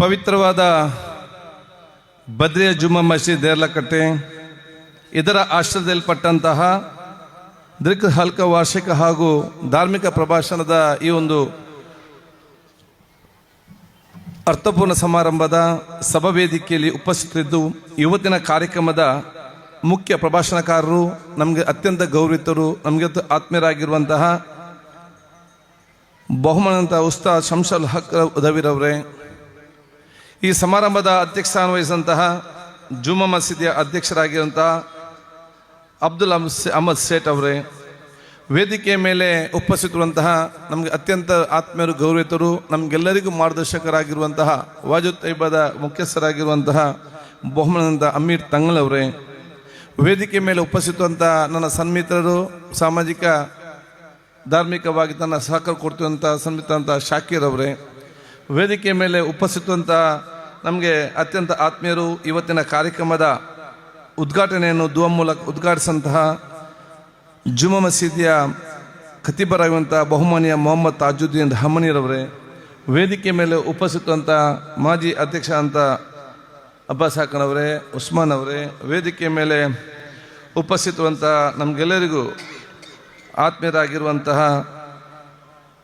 ಪವಿತ್ರವಾದ ಬದ್ರಿಯ ಜುಮ್ಮಾ ಮಸೀದ್ ದೇರ್ಲಕಟ್ಟೆ, ಇದರ ಆಶ್ರಯದಲ್ಪಟ್ಟಂತಹ ದೃಕ್ ಹಲ್ಕ ವಾರ್ಷಿಕ ಹಾಗೂ ಧಾರ್ಮಿಕ ಪ್ರಭಾಷಣದ ಈ ಒಂದು ಅರ್ಥಪೂರ್ಣ ಸಮಾರಂಭದ ಸಭಾವೇದಿಕೆಯಲ್ಲಿ ಉಪಸ್ಥಿತರಿದ್ದು, ಇವತ್ತಿನ ಕಾರ್ಯಕ್ರಮದ ಮುಖ್ಯ ಪ್ರಭಾಷಣಕಾರರು, ನಮಗೆ ಅತ್ಯಂತ ಗೌರವಿತರು ನಮಗೆ ಆತ್ಮೀಯರಾಗಿರುವಂತಹ ಬಹುಮಾನಂತ ಉಸ್ತಾದ್ ಶಂಶಲ್ ಹಕ್ ಉದವಿರವರೇ ಈ ಸಮಾರಂಭದ ಅಧ್ಯಕ್ಷಸ್ಥಾನ ವಹಿಸಿದಂತಹ ಜುಮಾ ಮಸೀದಿಯ ಅಧ್ಯಕ್ಷರಾಗಿರುವಂತಹ ಅಬ್ದುಲ್ ಅಹಮದ್ ಅಹಮದ್ ಸೇಠ್ ಅವರೇ, ವೇದಿಕೆಯ ಮೇಲೆ ಉಪಸ್ಥಿತರುವಂತಹ ನಮಗೆ ಅತ್ಯಂತ ಆತ್ಮೀಯರು ಗೌರವಿತರು ನಮಗೆಲ್ಲರಿಗೂ ಮಾರ್ಗದರ್ಶಕರಾಗಿರುವಂತಹ ವಾಜು ತೈಬದ ಮುಖ್ಯಸ್ಥರಾಗಿರುವಂತಹ ಬಹುಮಾನದ ಅಮೀರ್ ತಂಗಲ್ ಅವರೇ ವೇದಿಕೆ ಮೇಲೆ ಉಪಸ್ಥಿತವಂತ ನನ್ನ ಸನ್ಮಿತ್ರರು, ಸಾಮಾಜಿಕ, ಧಾರ್ಮಿಕವಾಗಿ ತನ್ನ ಸಹಕಾರ ಕೊಡ್ತಿರುವಂಥ ಸನ್ಮಿತ ಶಾಕೀರ್ ಅವರೇ ವೇದಿಕೆ ಮೇಲೆ ಉಪಸ್ಥಿತವಂತ ನಮಗೆ ಅತ್ಯಂತ ಆತ್ಮೀಯರು ಇವತ್ತಿನ ಕಾರ್ಯಕ್ರಮದ ಉದ್ಘಾಟನೆಯನ್ನು ದುವ ಮೂಲಕ ಉದ್ಘಾಟಿಸಿದಂತಹ ಜುಮ ಮಸೀದಿಯ ಖತೀಬರಾಗುವಂಥ ಬಹುಮಾನಿಯ ಮೊಹಮ್ಮದ್ ತಾಜುದ್ದೀನ್ ರಹಮನಿರವರೇ, ವೇದಿಕೆ ಮೇಲೆ ಉಪಸ್ಥಿತವಂಥ ಮಾಜಿ ಅಧ್ಯಕ್ಷ ಅಂತ ಅಬ್ಬಾಸ್ ಹಾಕನವರೇ, ಉಸ್ಮಾನ್ ಅವರೇ, ವೇದಿಕೆ ಮೇಲೆ ಉಪಸ್ಥಿತವಂಥ ನಮಗೆಲ್ಲರಿಗೂ ಆತ್ಮೀಯರಾಗಿರುವಂತಹ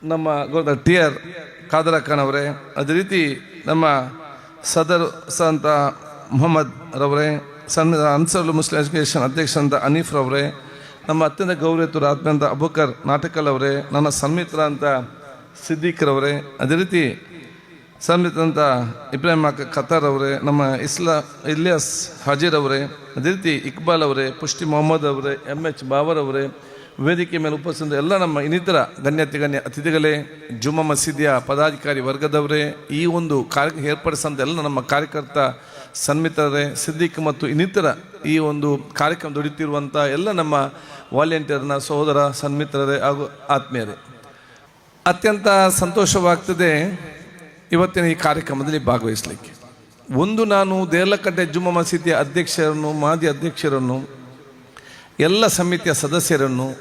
ನಮ್ಮ ಟಿ ಆರ್ ಖಾದರ್ ಅವರೇ ಅದೇ ರೀತಿ ನಮ್ಮ ಸದರ್ ಸಂತ ಮೊಹಮ್ಮದ್ ರವರೇ ಸಣ್ಣ ಅನ್ಸರ್ಲು ಮುಸ್ಲಿಂ ಎಜುಕೇಷನ್ ಅಧ್ಯಕ್ಷರಂತ ಅನೀಫ್ ರವರೇ, ನಮ್ಮ ಅತ್ಯಂತ ಗೌರವಿತರು ಆತ್ಮಂತ ಅಬುಕರ್ ನಾಟಕಲ್ ಅವರೇ ನನ್ನ ಸನ್ಮಿತ್ರ ಅಂತ ಸಿದ್ದಿಕ್ರವರೇ ಅದೇ ರೀತಿ ಸನ್ಮಿತಂತ ಇಬ್ರಾಹಿಂ ಅಕ್ಕ ಖತಾರ್ ಅವರೇ ನಮ್ಮ ಇಸ್ಲಾ ಇಲಿಯಾಸ್ ಹಾಜೀರ್ ಅವರೇ ಅದೇ ರೀತಿ ಇಕ್ಬಾಲ್ ಅವರೇ ಪುಷ್ಟಿ ಮೊಹಮ್ಮದ್ ಅವರೇ ಎಂ ಎಚ್ ಬಾವರ್ ಅವರೇ ವೇದಿಕೆ ಮೇಲೆ ಉಪಸ್ಥಿತ ಎಲ್ಲ ನಮ್ಮ ಇನ್ನಿತರ ಗಣ್ಯತಿ ಗಣ್ಯ ಅತಿಥಿಗಳೇ, ಜುಮ್ಮಾ ಮಸೀದಿಯ ಪದಾಧಿಕಾರಿ ವರ್ಗದವರೇ, ಈ ಒಂದು ಕಾರ್ಯ ಏರ್ಪಡಿಸಿದಂಥ ಎಲ್ಲ ನಮ್ಮ ಕಾರ್ಯಕರ್ತ ಸನ್ಮಿತರೇ ಸಿದ್ದಿಕ್ ಮತ್ತು ಇನ್ನಿತರ ಈ ಒಂದು ಕಾರ್ಯಕ್ರಮ ದುಡಿತಿರುವಂಥ ಎಲ್ಲ ನಮ್ಮ ವಾಲಂಟಿಯರ್ನ ಸಹೋದರ, ಸನ್ಮಿತ್ರರೇ ಹಾಗೂ ಆತ್ಮೀಯರೇ. ಅತ್ಯಂತ ಸಂತೋಷವಾಗ್ತದೆ ಇವತ್ತಿನ ಈ ಕಾರ್ಯಕ್ರಮದಲ್ಲಿ ಭಾಗವಹಿಸಲಿಕ್ಕೆ. ಒಂದು ನಾನು ದೇರ್ಲಕಟ್ಟೆ ಜುಮ್ಮ ಮಸೀದಿಯ ಅಧ್ಯಕ್ಷರನ್ನು, ಮಾಜಿ ಅಧ್ಯಕ್ಷರನ್ನು ಎಲ್ಲ ಸಮಿತಿಯ ಸದಸ್ಯರನ್ನು,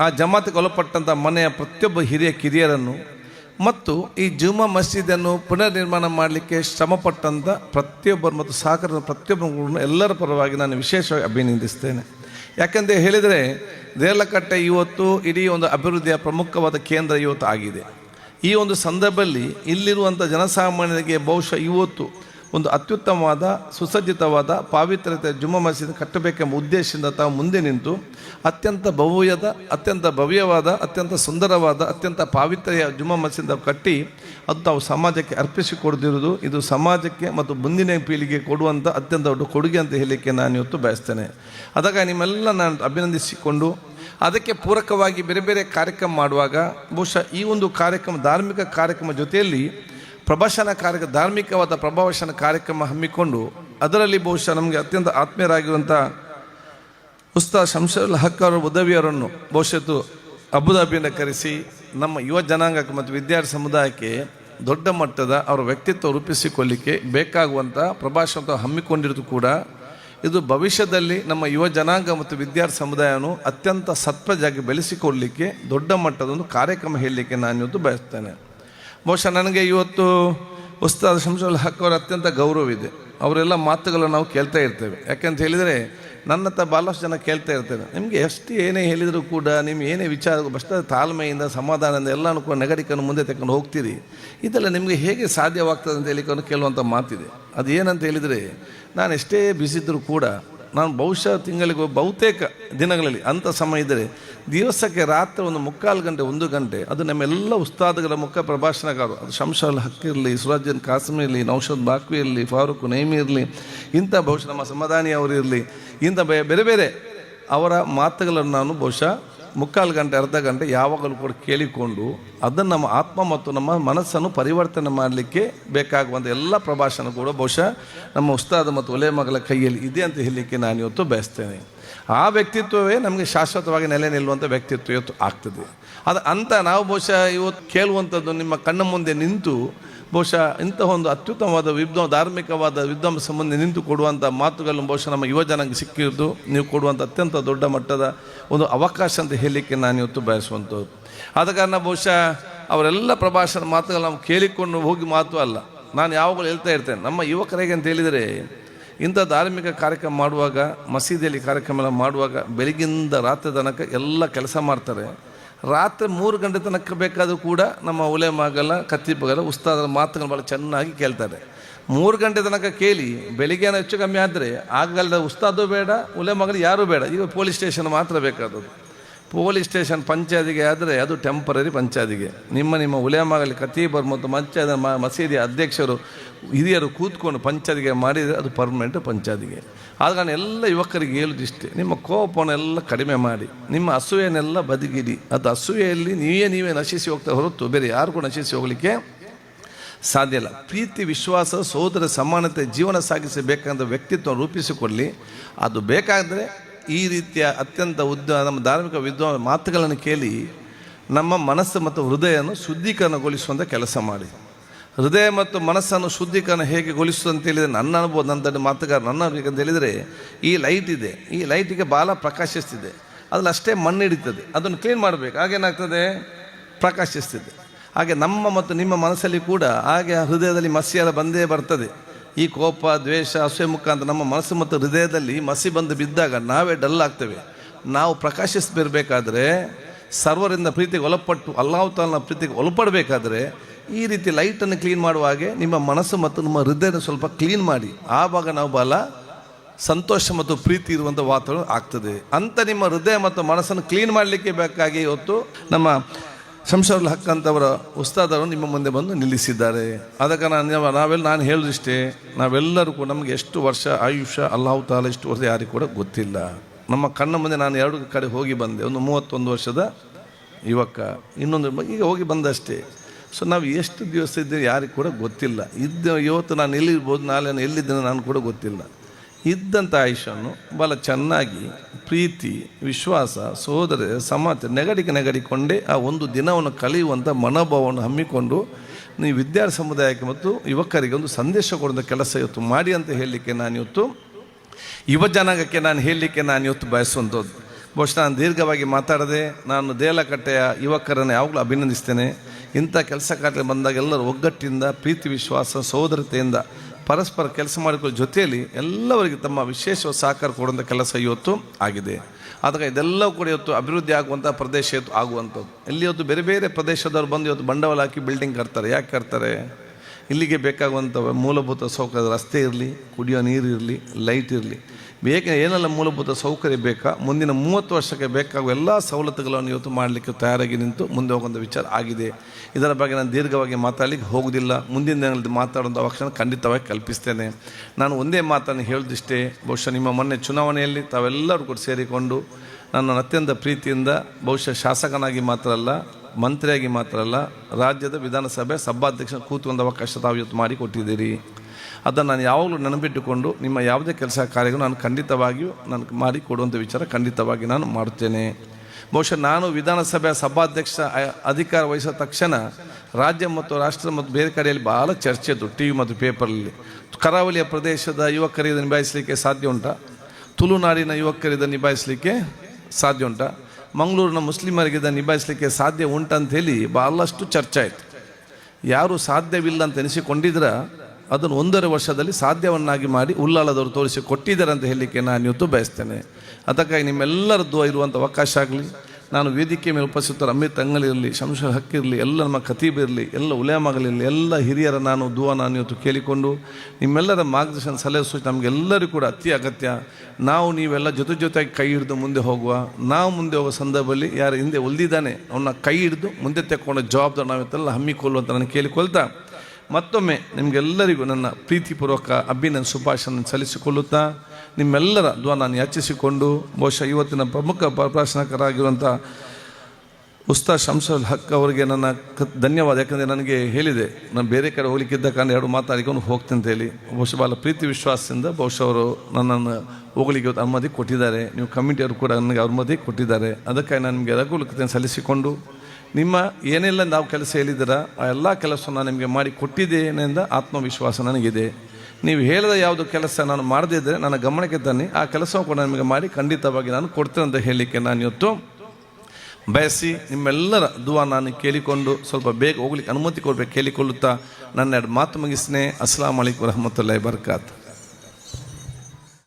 ಆ ಜಮಾತಿಗೆ ಒಳಪಟ್ಟಂಥ ಮನೆಯ ಪ್ರತಿಯೊಬ್ಬ ಹಿರಿಯ ಕಿರಿಯರನ್ನು, ಮತ್ತು ಈ ಜುಮಾ ಮಸೀದಿಯನ್ನು ಪುನರ್ ನಿರ್ಮಾಣ ಮಾಡಲಿಕ್ಕೆ ಶ್ರಮಪಟ್ಟಂಥ ಪ್ರತಿಯೊಬ್ಬರು ಮತ್ತು ಸಹಕಾರ ಪ್ರತಿಯೊಬ್ಬರು ಎಲ್ಲರ ಪರವಾಗಿ ನಾನು ವಿಶೇಷವಾಗಿ ಅಭಿನಂದಿಸ್ತೇನೆ. ಯಾಕೆಂದರೆ ಹೇಳಿದರೆ ದೇರ್ಲಕಟ್ಟೆ ಇವತ್ತು ಇಡೀ ಒಂದು ಅಭಿವೃದ್ಧಿಯ ಪ್ರಮುಖವಾದ ಕೇಂದ್ರ ಇವತ್ತು ಆಗಿದೆ. ಈ ಒಂದು ಸಂದರ್ಭದಲ್ಲಿ ಇಲ್ಲಿರುವಂಥ ಜನಸಾಮಾನ್ಯರಿಗೆ ಬಹುಶಃ ಇವತ್ತು ಒಂದು ಅತ್ಯುತ್ತಮವಾದ, ಸುಸಜ್ಜಿತವಾದ, ಪಾವಿತ್ರ್ಯತೆ ಜುಮ್ಮ ಮಸೀದಿ ಕಟ್ಟಬೇಕೆಂಬ ಉದ್ದೇಶದಿಂದ ತಾವು ಮುಂದೆ ನಿಂತು ಅತ್ಯಂತ ಭವ್ಯದ, ಅತ್ಯಂತ ಭವ್ಯವಾದ, ಅತ್ಯಂತ ಸುಂದರವಾದ, ಅತ್ಯಂತ ಪಾವಿತ್ರ್ಯ ಜುಮ್ಮ ಮಸೀದ ಕಟ್ಟಿ ಅದು ತಾವು ಸಮಾಜಕ್ಕೆ ಅರ್ಪಿಸಿಕೊಡ್ದಿರೋದು ಇದು ಸಮಾಜಕ್ಕೆ ಮತ್ತು ಮುಂದಿನ ಪೀಳಿಗೆ ಕೊಡುವಂಥ ಅತ್ಯಂತ ದೊಡ್ಡ ಕೊಡುಗೆ ಅಂತ ಹೇಳಲಿಕ್ಕೆ ನಾನು ಇವತ್ತು ಬಯಸ್ತೇನೆ. ಅದಕ್ಕಾಗಿ ನಿಮ್ಮೆಲ್ಲ ನಾನು ಅಭಿನಂದಿಸಿಕೊಂಡು ಅದಕ್ಕೆ ಪೂರಕವಾಗಿ ಬೇರೆ ಬೇರೆ ಕಾರ್ಯಕ್ರಮ ಮಾಡುವಾಗ ಬಹುಶಃ ಈ ಒಂದು ಕಾರ್ಯಕ್ರಮ, ಧಾರ್ಮಿಕ ಕಾರ್ಯಕ್ರಮ ಜೊತೆಯಲ್ಲಿ ಪ್ರಭಾಷಣ ಕಾರ್ಯ ಧಾರ್ಮಿಕವಾದ ಪ್ರಭಾವಶನ ಕಾರ್ಯಕ್ರಮ ಹಮ್ಮಿಕೊಂಡು ಅದರಲ್ಲಿ ಬಹುಶಃ ನಮಗೆ ಅತ್ಯಂತ ಆತ್ಮೀಯರಾಗಿರುವಂಥ ಉಸ್ತಾದ್ ಶಂಶಲ್ ಹಕ್ ಅವರ ಉದವಿಯವರನ್ನು ಬಹುಶಃ ಅಬುದಾಬಿಯಿಂದ ಕರೆಸಿ ನಮ್ಮ ಯುವ ಜನಾಂಗಕ್ಕೆ ಮತ್ತು ವಿದ್ಯಾರ್ಥಿ ಸಮುದಾಯಕ್ಕೆ ದೊಡ್ಡ ಮಟ್ಟದ ಅವರ ವ್ಯಕ್ತಿತ್ವ ರೂಪಿಸಿಕೊಳ್ಳಿಕ್ಕೆ ಬೇಕಾಗುವಂಥ ಪ್ರಭಾಷಣ ಹಮ್ಮಿಕೊಂಡಿರೋದು ಕೂಡ ಇದು ಭವಿಷ್ಯದಲ್ಲಿ ನಮ್ಮ ಯುವ ಜನಾಂಗ ಮತ್ತು ವಿದ್ಯಾರ್ಥಿ ಸಮುದಾಯವನ್ನು ಅತ್ಯಂತ ಸತ್ವಜಾಗಿ ಬೆಳೆಸಿಕೊಳ್ಳಲಿಕ್ಕೆ ದೊಡ್ಡ ಮಟ್ಟದ ಒಂದು ಕಾರ್ಯಕ್ರಮ ಹೇಳಲಿಕ್ಕೆ ನಾನು ಇವತ್ತು ಬಯಸ್ತೇನೆ. ಬಹುಶಃ ನನಗೆ ಇವತ್ತು ಉಸ್ತಾದ್ ಶಂಸುಲ್ ಹಕ್ ಅವರ ಅತ್ಯಂತ ಗೌರವವಿದೆ ಅವರೆಲ್ಲ ಮಾತುಗಳನ್ನು ನಾವು ಕೇಳ್ತಾ ಇರ್ತೇವೆ. ಯಾಕೆಂತ ಹೇಳಿದರೆ, ನನ್ನ ಹತ್ರ ಭಾಳಷ್ಟು ಜನ ಕೇಳ್ತಾ ಇರ್ತೇವೆ. ನಿಮಗೆ ಎಷ್ಟು ಏನೇ ಹೇಳಿದರೂ ಕೂಡ, ನಿಮ್ಗೆ ಏನೇ ವಿಚಾರ, ಬಸ್ತ ತಾಳ್ಮೆಯಿಂದ, ಸಮಾಧಾನದಿಂದ ಎಲ್ಲ ಕೂಡ ನೆಗಡಿಕನ್ನು ಮುಂದೆ ತಗೊಂಡು ಹೋಗ್ತೀರಿ. ಇದೆಲ್ಲ ನಿಮಗೆ ಹೇಗೆ ಸಾಧ್ಯವಾಗ್ತದೆ ಅಂತ ಹೇಳಿಕೊಂಡು ಕೇಳುವಂಥ ಮಾತಿದೆ. ಅದು ಏನಂತ ಹೇಳಿದರೆ ನಾನು ಎಷ್ಟೇ ಬಿಸಿದ್ರೂ ಕೂಡ ನಾನು ಬಹುಶಃ ತಿಂಗಳಿಗೆ ಬಹುತೇಕ ದಿನಗಳಲ್ಲಿ ಅಂಥ ಸಮಯ ಇದ್ದರೆ ದಿವಸಕ್ಕೆ ರಾತ್ರಿ ಒಂದು ಮುಕ್ಕಾಲು ಗಂಟೆ, ಒಂದು ಗಂಟೆ, ಅದು ನಮ್ಮೆಲ್ಲ ಉಸ್ತಾದಗಳ ಮುಖ ಪ್ರಭಾಷಣಗಾರರು. ಅದು ಶಂಶಾಲ್ ಹಕ್ ಇರಲಿ ಸುರಾಜನ್ ಕಾಸಮಿ ಇರಲಿ ನೌಷದ್ ಬಾಕ್ವಿ ಇರಲಿ, ಫಾರೂಕ್ ನೈಮಿ ಇರಲಿ, ಇಂಥ ಬಹುಶಃ ನಮ್ಮ ಸಮಾಧಾನಿ ಅವರು ಇರಲಿ, ಇಂಥ ಬೇರೆ ಬೇರೆ ಅವರ ಮಾತುಗಳನ್ನು ನಾನು ಬಹುಶಃ ಮುಕ್ಕಾಲು ಗಂಟೆ, ಅರ್ಧ ಗಂಟೆ ಯಾವಾಗಲೂ ಕೂಡ ಕೇಳಿಕೊಂಡು ಅದನ್ನು ನಮ್ಮ ಆತ್ಮ ಮತ್ತು ನಮ್ಮ ಮನಸ್ಸನ್ನು ಪರಿವರ್ತನೆ ಮಾಡಲಿಕ್ಕೆ ಬೇಕಾಗುವಂಥ ಎಲ್ಲ ಪ್ರಭಾಷಣ ಕೂಡ ಬಹುಶಃ ನಮ್ಮ ಉಸ್ತಾದ ಮತ್ತು ಒಲೆ ಮಗಳ ಕೈಯಲ್ಲಿ ಇದೆ ಅಂತ ಹೇಳಲಿಕ್ಕೆ ನಾನು ಇವತ್ತು ಬಯಸ್ತೇನೆ. ಆ ವ್ಯಕ್ತಿತ್ವವೇ ನಮಗೆ ಶಾಶ್ವತವಾಗಿ ನೆಲೆ ನಿಲ್ಲುವಂಥ ವ್ಯಕ್ತಿತ್ವ ಇವತ್ತು ಆಗ್ತದೆ. ಅದು ಅಂತ ನಾವು ಬಹುಶಃ ಇವತ್ತು ಕೇಳುವಂಥದ್ದು ನಿಮ್ಮ ಕಣ್ಣ ಮುಂದೆ ನಿಂತು ಬಹುಶಃ ಇಂತಹ ಒಂದು ಅತ್ಯುತ್ತಮವಾದ ವಿದ್ವ ಧಾರ್ಮಿಕವಾದ ವಿದ್ವಾಂಸ ಮುಂದೆ ನಿಂತು ಕೊಡುವಂಥ ಮಾತುಗಳನ್ನು ಬಹುಶಃ ನಮ್ಮ ಯುವ ಜನಾಂಗ ಸಿಕ್ಕಿದ್ದು ನೀವು ಕೊಡುವಂಥ ಅತ್ಯಂತ ದೊಡ್ಡ ಮಟ್ಟದ ಒಂದು ಅವಕಾಶ ಅಂತ ಹೇಳಲಿಕ್ಕೆ ನಾನು ಇವತ್ತು ಬಯಸುವಂಥದ್ದು. ಆದ ಕಾರಣ ಬಹುಶಃ ಅವರೆಲ್ಲ ಪ್ರಭಾಷಣ ಮಾತುಗಳು ನಾವು ಕೇಳಿಕೊಂಡು ಹೋಗಿ ಮಾತು ಅಲ್ಲ. ನಾನು ಯಾವಾಗಲೂ ಹೇಳ್ತಾ ಇರ್ತೇನೆ. ನಮ್ಮ ಯುವಕರಿಗೆ ಅಂತ ಹೇಳಿದರೆ, ಇಂಥ ಧಾರ್ಮಿಕ ಕಾರ್ಯಕ್ರಮ ಮಾಡುವಾಗ, ಮಸೀದಿಯಲ್ಲಿ ಕಾರ್ಯಕ್ರಮ ಎಲ್ಲ ಮಾಡುವಾಗ ಬೆಳಗಿಂದ ರಾತ್ರಿ ತನಕ ಎಲ್ಲ ಕೆಲಸ ಮಾಡ್ತಾರೆ. ರಾತ್ರಿ ಮೂರು ಗಂಟೆ ತನಕ ಬೇಕಾದರೂ ಕೂಡ ನಮ್ಮ ಉಲೆ ಮಗಲ ಕತ್ತಿಪಗಲ ಉಸ್ತಾದರ ಮಾತುಗಳು ಭಾಳ ಚೆನ್ನಾಗಿ ಕೇಳ್ತಾರೆ. ಮೂರು ಗಂಟೆ ತನಕ ಕೇಳಿ, ಬೆಳಿಗ್ಗೆ ಹೆಚ್ಚು ಕಮ್ಮಿ ಆದರೆ ಆಗಲ್ಲದ ಉಸ್ತಾದು ಬೇಡ ಉಲೆ ಮಗಲು ಯಾರೂ ಬೇಡ. ಈಗ ಪೊಲೀಸ್ ಸ್ಟೇಷನ್ ಮಾತ್ರ ಬೇಕಾದದ್ದು. ಪೊಲೀಸ್ ಸ್ಟೇಷನ್ ಪಂಚಾಯತಿಗೆ ಆದರೆ ಅದು ಟೆಂಪರರಿ ಪಂಚಾಯತಿಗೆ. ನಿಮ್ಮ ನಿಮ್ಮ ಉಲೇಮಾಗಲಿ ಕತೀಬರ್ ಮತ್ತು ಮಂಚಾಯತ್ ಮ ಮಸೀದಿ ಅಧ್ಯಕ್ಷರು, ಹಿರಿಯರು ಕೂತ್ಕೊಂಡು ಪಂಚಾಯತಿಗೆ ಮಾಡಿದರೆ ಅದು ಪರ್ಮನೆಂಟ್ ಪಂಚಾಯತಿಗೆ. ಆದ ಕಾರಣ ಎಲ್ಲ ಯುವಕರಿಗೆ ಹೇಳುದಿಷ್ಟೇ ನಿಮ್ಮ ಕೋಪವನ್ನೆಲ್ಲ ಕಡಿಮೆ ಮಾಡಿ, ನಿಮ್ಮ ಅಸೂಯೆನೆಲ್ಲ ಬದುಕಿಡಿ ಅದು ಹಸುವೆಯಲ್ಲಿ ನೀವೇ ನೀವೇ ನಶಿಸಿ ಹೋಗ್ತಾ ಹೊರತು ಬೇರೆ ಯಾರಿಗೂ ನಶಿಸಿ ಹೋಗಲಿಕ್ಕೆ ಸಾಧ್ಯ ಇಲ್ಲ. ಪ್ರೀತಿ, ವಿಶ್ವಾಸ ಸೋದರ ಸಮಾನತೆ, ಜೀವನ ಸಾಗಿಸಬೇಕಂತ ವ್ಯಕ್ತಿತ್ವ ರೂಪಿಸಿಕೊಳ್ಳಿ ಅದು ಬೇಕಾದರೆ ಈ ರೀತಿಯ ಅತ್ಯಂತ ಉದ್ದ, ನಮ್ಮ ಧಾರ್ಮಿಕ ವಿದ್ವಾ ಮಾತುಗಳನ್ನು ಕೇಳಿ ನಮ್ಮ ಮನಸ್ಸು ಮತ್ತು ಹೃದಯವನ್ನು ಶುದ್ಧೀಕರಣಗೊಳಿಸುವಂಥ ಕೆಲಸ ಮಾಡಿ. ಹೃದಯ ಮತ್ತು ಮನಸ್ಸನ್ನು ಶುದ್ಧೀಕರಣ ಹೇಗೆ ಗೊಳಿಸುವುದು ಅಂತ ಹೇಳಿದರೆ ನನ್ನ ಅನುಭವ, ನನ್ನ ಮಾತುಗಾರ ನನ್ನ ಅಂತ ಹೇಳಿದರೆ ಈ ಲೈಟ್ ಇದೆ. ಈ ಲೈಟಿಗೆ ಬಾಲ ಪ್ರಕಾಶಿಸ್ತಿದೆ. ಅದ್ರಲ್ಲಿ ಅಷ್ಟೇ ಮಣ್ಣು ಹಿಡಿತದೆ. ಅದನ್ನು ಕ್ಲೀನ್ ಮಾಡಬೇಕು. ಹಾಗೇನಾಗ್ತದೆ ಪ್ರಕಾಶಿಸ್ತಿದೆ. ಹಾಗೆ ನಮ್ಮ ಮತ್ತು ನಿಮ್ಮ ಮನಸ್ಸಲ್ಲಿ ಕೂಡ ಹಾಗೆ ಹೃದಯದಲ್ಲಿ ಮಸಿಯೆಲ್ಲ ಬಂದೇ ಬರ್ತದೆ. ಈ ಕೋಪ, ದ್ವೇಷ, ಅಸೂಯೆ ಮುಖಾಂತರ ನಮ್ಮ ಮನಸ್ಸು ಮತ್ತು ಹೃದಯದಲ್ಲಿ ಮಸಿ ಬಂದು ಬಿದ್ದಾಗ ನಾವೇ ಡಲ್ ಆಗ್ತೇವೆ. ನಾವು ಪ್ರಕಾಶಿಸದಿರಬೇಕಾದ್ರೆ, ಸರ್ವರಿಂದ ಪ್ರೀತಿಗೆ ಒಳಪಟ್ಟು ಅಲ್ಲಾಹ್ ತಾಲನ ಪ್ರೀತಿಗೆ ಒಳಪಡಬೇಕಾದ್ರೆ ಈ ರೀತಿ ಲೈಟನ್ನು ಕ್ಲೀನ್ ಮಾಡುವ ಹಾಗೆ ನಿಮ್ಮ ಮನಸ್ಸು ಮತ್ತು ನಿಮ್ಮ ಹೃದಯನ ಸ್ವಲ್ಪ ಕ್ಲೀನ್ ಮಾಡಿ. ಆವಾಗ ನಾವು ಬಹಳ ಸಂತೋಷ ಮತ್ತು ಪ್ರೀತಿ ಇರುವಂಥ ವಾತಾವರಣ ಆಗ್ತದೆ. ಅಂತ ನಿಮ್ಮ ಹೃದಯ ಮತ್ತು ಮನಸ್ಸನ್ನು ಕ್ಲೀನ್ ಮಾಡಲಿಕ್ಕೆ ಬೇಕಾಗಿ ಇವತ್ತು ನಮ್ಮ ಶಂಶರುಲ್ ಹಕ್ ಅಂತವರ ಉಸ್ತಾದವರು ನಿಮ್ಮ ಮುಂದೆ ಬಂದು ನಿಲ್ಲಿಸಿದ್ದಾರೆ. ಅದಕ್ಕೆ ನಾನು ನಾವೆಲ್ಲ ನಾನು ಹೇಳಿದಿಷ್ಟೇ ನಾವೆಲ್ಲರೂ ಕೂಡ ನಮಗೆ ಎಷ್ಟು ವರ್ಷ ಆಯುಷ್ಯ, ಅಲ್ಲಾಹು ತಾಲ ಎಷ್ಟು ವರ್ಷ ಯಾರಿಗೂ ಕೂಡ ಗೊತ್ತಿಲ್ಲ. ನಮ್ಮ ಕಣ್ಣ ಮುಂದೆ ನಾನು ಎರಡು ಕಡೆ ಹೋಗಿ ಬಂದೆ, ಒಂದು ಮೂವತ್ತೊಂದು ವರ್ಷದ ಯುವಕ, ಇನ್ನೊಂದು ಈಗ ಹೋಗಿ ಬಂದಷ್ಟೇ. ಸೊ ನಾವು ಎಷ್ಟು ದಿವಸ ಇದ್ದೇವೆ ಯಾರಿಗೂ ಕೂಡ ಗೊತ್ತಿಲ್ಲ. ಇದ್ದ, ಇವತ್ತು ನಾನು ಎಲ್ಲಿರ್ಬೋದು ನಾಳೆ ನಾನು ಎಲ್ಲಿದ್ದೇನೆ ನಾನು ಕೂಡ ಗೊತ್ತಿಲ್ಲ. ಇದ್ದಂಥ ಆಯುಷನ್ನು ಭಾಳ ಚೆನ್ನಾಗಿ, ಪ್ರೀತಿ, ವಿಶ್ವಾಸ, ಸೋದರ, ಸಮಾಜ ನೆಗಡಿಗೆ ನೆಗಡಿಕೊಂಡೇ ಆ ಒಂದು ದಿನವನ್ನು ಕಲಿಯುವಂಥ ಮನೋಭಾವವನ್ನು ಹಮ್ಮಿಕೊಂಡು ನೀವು ವಿದ್ಯಾರ್ಥಿ ಸಮುದಾಯಕ್ಕೆ ಮತ್ತು ಯುವಕರಿಗೆ ಒಂದು ಸಂದೇಶ ಕೊಡುವಂಥ ಕೆಲಸ ಇವತ್ತು ಮಾಡಿ ಅಂತ ಹೇಳಲಿಕ್ಕೆ ನಾನು ಇವತ್ತು, ಯುವ ಜನಾಂಗಕ್ಕೆ ನಾನು ಹೇಳಲಿಕ್ಕೆ ನಾನು ಇವತ್ತು ಬಯಸುವಂಥದ್ದು. ಬಹುಶಃ ನಾನು ದೀರ್ಘವಾಗಿ ಮಾತಾಡದೆ ನಾನು ದೇಲಕಟ್ಟೆಯ ಯುವಕರನ್ನು ಯಾವಾಗಲೂ ಅಭಿನಂದಿಸ್ತೇನೆ. ಇಂಥ ಕೆಲಸ ಕಾರ್ಯ ಬಂದಾಗ ಎಲ್ಲರೂ ಒಗ್ಗಟ್ಟಿಂದ, ಪ್ರೀತಿ, ವಿಶ್ವಾಸ, ಸೋದರತೆಯಿಂದ ಪರಸ್ಪರ ಕೆಲಸ ಮಾಡಿಕೊಳ್ಳೋ ಜೊತೆಯಲ್ಲಿ ಎಲ್ಲವರಿಗೆ ತಮ್ಮ ವಿಶೇಷ ಸಹಕಾರ ಕೊಡುವಂಥ ಕೆಲಸ ಇವತ್ತು ಆಗಿದೆ. ಆದಾಗ ಇದೆಲ್ಲವೂ ಕೂಡ ಇವತ್ತು ಅಭಿವೃದ್ಧಿ ಆಗುವಂಥ ಪ್ರದೇಶ ಇವತ್ತು ಆಗುವಂಥದ್ದು. ಇಲ್ಲಿ ಇವತ್ತು ಬೇರೆ ಬೇರೆ ಪ್ರದೇಶದವ್ರು ಬಂದು ಇವತ್ತು ಬಂಡವಾಳ ಹಾಕಿ ಬಿಲ್ಡಿಂಗ್ ಕಟ್ತಾರೆ. ಯಾಕೆ ಕಟ್ತಾರೆ? ಇಲ್ಲಿಗೆ ಬೇಕಾಗುವಂಥ ಮೂಲಭೂತ ಸೌಕರ್ಯ ರಸ್ತೆ ಇರಲಿ, ಕುಡಿಯೋ ನೀರು ಇರಲಿ ಲೈಟ್ ಇರಲಿ. ಬೇಕೆ ಏನೆಲ್ಲ ಮೂಲಭೂತ ಸೌಕರ್ಯ ಬೇಕಾ? ಮುಂದಿನ ಮೂವತ್ತು ವರ್ಷಕ್ಕೆ ಬೇಕಾಗುವ ಎಲ್ಲ ಸವಲತ್ತುಗಳನ್ನು ಇವತ್ತು ಮಾಡಲಿಕ್ಕೆ ತಯಾರಾಗಿ ನಿಂತು ಮುಂದೆ ಹೋಗುವಂಥ ವಿಚಾರ ಆಗಿದೆ. ಇದರ ಬಗ್ಗೆ ನಾನು ದೀರ್ಘವಾಗಿ ಮಾತಾಡಲಿಕ್ಕೆ ಹೋಗುವುದಿಲ್ಲ ಮುಂದಿನ ದಿನಗಳಲ್ಲಿ ಮಾತಾಡುವಂಥ ಅವಕಾಶ ಖಂಡಿತವಾಗಿ ಕಲ್ಪಿಸ್ತೇನೆ. ನಾನು ಒಂದೇ ಮಾತನ್ನು ಹೇಳಿದಿಷ್ಟೇ ಬಹುಶಃ ನಿಮ್ಮ ಮೊನ್ನೆ ಚುನಾವಣೆಯಲ್ಲಿ ತಾವೆಲ್ಲರೂ ಕೂಡ ಸೇರಿಕೊಂಡು ನನ್ನನ್ನು ಅತ್ಯಂತ ಪ್ರೀತಿಯಿಂದ, ಬಹುಶಃ ಶಾಸಕನಾಗಿ ಮಾತ್ರ ಅಲ್ಲ ಮಂತ್ರಿಯಾಗಿ ಮಾತ್ರ ಅಲ್ಲ, ರಾಜ್ಯದ ವಿಧಾನಸಭೆ ಸಭಾಧ್ಯಕ್ಷ ಕೂತ್ಕೊಂಡ ಅವಕಾಶ ತಾವು ಇವತ್ತು ಮಾಡಿಕೊಟ್ಟಿದ್ದೀರಿ ಅದನ್ನು ನಾನು ಯಾವಾಗಲೂ ನೆನಪಿಟ್ಟುಕೊಂಡು ನಿಮ್ಮ ಯಾವುದೇ ಕೆಲಸ ಕಾರ್ಯಗಳು ನಾನು ಖಂಡಿತವಾಗಿಯೂ ನಾನು ಮಾಡಿ ಕೊಡುವಂಥ ವಿಚಾರ ಖಂಡಿತವಾಗಿ ನಾನು ಮಾಡುತ್ತೇನೆ ಬಹುಶಃ ನಾನು ವಿಧಾನಸಭೆ ಸಭಾಧ್ಯಕ್ಷ ಅಧಿಕಾರ ವಹಿಸಿದ ತಕ್ಷಣ ರಾಜ್ಯ ಮತ್ತು ರಾಷ್ಟ್ರ ಮತ್ತು ಬೇರೆ ಕಡೆಯಲ್ಲಿ ಭಾಳ ಚರ್ಚೆ ಇತ್ತು, ಟಿ ವಿ ಮತ್ತು ಪೇಪರಲ್ಲಿ. ಕರಾವಳಿಯ ಪ್ರದೇಶದ ಯುವಕರಿಗೆ ನಿಭಾಯಿಸಲಿಕ್ಕೆ ಸಾಧ್ಯ ಉಂಟಾ? ತುಳುನಾಡಿನ ಯುವಕರಿದ ನಿಭಾಯಿಸಲಿಕ್ಕೆ ಸಾಧ್ಯ ಉಂಟಾ? ಮಂಗಳೂರಿನ ಮುಸ್ಲಿಮರಿಗೆ ನಿಭಾಯಿಸಲಿಕ್ಕೆ ಸಾಧ್ಯ ಉಂಟಂತ ಹೇಳಿ ಬಹಳಷ್ಟು ಚರ್ಚೆ ಆಯಿತು. ಯಾರು ಸಾಧ್ಯವಿಲ್ಲ ಅಂತ ಎನಿಸಿಕೊಂಡಿದ್ರ ಅದನ್ನು ಒಂದೂವರೆ ವರ್ಷದಲ್ಲಿ ಸಾಧ್ಯವನ್ನಾಗಿ ಮಾಡಿ ಉಲ್ಲಾಳದವರು ತೋರಿಸಿ ಕೊಟ್ಟಿದ್ದಾರೆ ಅಂತ ಹೇಳಲಿಕ್ಕೆ ನಾನು ಇವತ್ತು ಬಯಸ್ತೇನೆ. ಅದಕ್ಕಾಗಿ ನಿಮ್ಮೆಲ್ಲರದ್ದು ಇರುವಂಥ ಅವಕಾಶ ಆಗಲಿ. ನಾನು ವೇದಿಕೆ ಮೇಲೆ ಉಪಸ್ಥಿತರು ಅಮಿತ್ ಅಂಗಲಿರಲಿ ಶಂಶ ಹಕ್ಕಿರಲಿ ಎಲ್ಲ ನಮ್ಮ ಖತೀಬ್ ಇರಲಿ, ಎಲ್ಲ ಉಲೇಮಾಗಲಿರಲಿ ಎಲ್ಲ ಹಿರಿಯರ ನಾನು ದುವಾ ನಾನು ಇವತ್ತು ಕೇಳಿಕೊಂಡು ನಿಮ್ಮೆಲ್ಲರ ಮಾರ್ಗದರ್ಶನ ಸಲಹೆ ಸೂಚನೆ ನಮಗೆಲ್ಲರಿಗೂ ಕೂಡ ಅತಿ ಅಗತ್ಯ. ನಾವು ನೀವೆಲ್ಲ ಜೊತೆ ಜೊತೆಗೆ ಕೈ ಹಿಡಿದು ಮುಂದೆ ಹೋಗುವ. ನಾವು ಮುಂದೆ ಹೋಗೋ ಸಂದರ್ಭದಲ್ಲಿ ಯಾರು ಹಿಂದೆ ಉಳಿದಿದ್ದಾನೆ, ಅವನ್ನ ಕೈ ಹಿಡಿದು ಮುಂದೆ ತೆಕ್ಕೊಂಡ ಜವಾಬ್ದಾರಿ ನಾವಿತ್ತೆಲ್ಲ ಹಮ್ಮಿಕೊಳ್ಳುವಂತ ನಾನು ಕೇಳಿಕೊಳ್ತಾ. ಮತ್ತೊಮ್ಮೆ ನಿಮಗೆಲ್ಲರಿಗೂ ನನ್ನ ಪ್ರೀತಿಪೂರ್ವಕ ಅಭಿನಂದ ಶುಭಾಶಯ ಸಲ್ಲಿಸಿಕೊಳ್ಳುತ್ತಾ. ನಿಮ್ಮೆಲ್ಲರ ದ್ವಾ ನಾನು ಯಾಚಿಸಿಕೊಂಡು ಬಹುಶಃ ಇವತ್ತಿನ ಪ್ರಮುಖ ಪ್ರಶ್ನಕರಾಗಿರುವಂಥ ಉಸ್ತಾ ಶಂಸಲ್ ಹಕ್ ಅವರಿಗೆ ನನ್ನ ಧನ್ಯವಾದ. ಯಾಕಂದರೆ ನನಗೆ ಹೇಳಿದೆ, ನಾನು ಬೇರೆ ಕಡೆ ಹೋಗ್ಲಿಕ್ಕಿದ್ದ ಕಾರಣ ಎರಡು ಮಾತಾಡಿಕೊಂಡು ಹೋಗ್ತೀನಿ ಅಂತ ಹೇಳಿ. ಬಹುಶಃ ಭಾಳ ಪ್ರೀತಿ ವಿಶ್ವಾಸದಿಂದ ಬಹುಶಃ ಅವರು ನನ್ನನ್ನು ಹೋಗ್ಲಿಕ್ಕೆ ಇವತ್ತು ಅನುಮತಿ ಕೊಟ್ಟಿದ್ದಾರೆ. ನೀವು ಕಮಿಟಿಯವರು ಕೂಡ ನನಗೆ ಅನುಮತಿ ಕೊಟ್ಟಿದ್ದಾರೆ. ಅದಕ್ಕಾಗಿ ನಾನು ನಿಮಗೆ ರಘುಲತೆಯನ್ನು ಸಲ್ಲಿಸಿಕೊಂಡು ನಿಮ್ಮ ಏನೆಲ್ಲ ನಾವು ಕೆಲಸ ಹೇಳಿದ್ದೀರ, ಆ ಎಲ್ಲ ಕೆಲಸವನ್ನು ನಾನು ನಿಮಗೆ ಮಾಡಿ ಕೊಟ್ಟಿದ್ದೇನೆಂದ ಆತ್ಮವಿಶ್ವಾಸ ನನಗಿದೆ. ನೀವು ಹೇಳಿದ ಯಾವುದು ಕೆಲಸ ನಾನು ಮಾಡದಿದ್ದರೆ ನನ್ನ ಗಮನಕ್ಕೆ ತನ್ನಿ, ಆ ಕೆಲಸವನ್ನು ಕೂಡ ನಿಮಗೆ ಮಾಡಿ ಖಂಡಿತವಾಗಿ ನಾನು ಕೊಡ್ತೇನೆ ಅಂತ ಹೇಳಲಿಕ್ಕೆ ನಾನು ಇವತ್ತು. ಬಯಸಿ ನಿಮ್ಮೆಲ್ಲರ ದುವಾ ನಾನು ಕೇಳಿಕೊಂಡು ಸ್ವಲ್ಪ ಬೇಗ ಹೋಗ್ಲಿಕ್ಕೆ ಅನುಮತಿ ಕೊಡಬೇಕು, ಕೇಳಿಕೊಳ್ಳುತ್ತಾ. ನನ್ನ ಎರಡು ಮಾತು ಮುಗಿಸ್ನೆ. ಅಸ್ಲಾಂ ಅಲಿಕ್ ವರಹಮತುಲ್ಲಾಹಿ ಬರ್ಕಾತ್